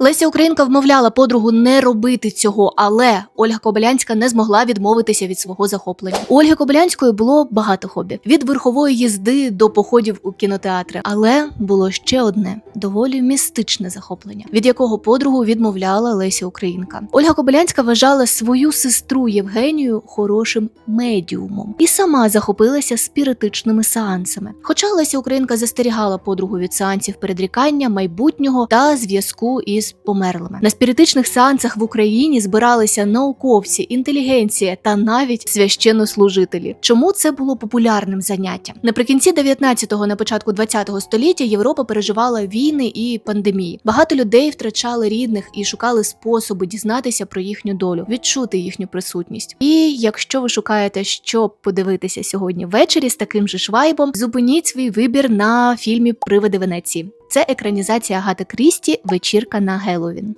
Леся Українка вмовляла подругу не робити цього, але Ольга Кобилянська не змогла відмовитися від свого захоплення. У Ольги Кобилянської було багато хобі від верхової їзди до походів у кінотеатри. Але було ще одне доволі містичне захоплення, від якого подругу відмовляла Леся Українка. Ольга Кобилянська вважала свою сестру Євгенію хорошим медіумом і сама захопилася спіритичними сеансами. Хоча Леся Українка застерігала подругу від сеансів передрікання майбутнього та зв'язку із померлими. На спіритичних сеансах в Україні збиралися науковці, інтелігенція та навіть священнослужителі. Чому це було популярним заняттям? Наприкінці 19-го, на початку 20-го століття Європа переживала війни і пандемії. Багато людей втрачали рідних і шукали способи дізнатися про їхню долю, відчути їхню присутність. І якщо ви шукаєте, що подивитися сьогодні ввечері з таким же швайбом, зупиніть свій вибір на фільмі Привиди Венеції. Це екранізація Агати Крісті Вечірка на Геловін.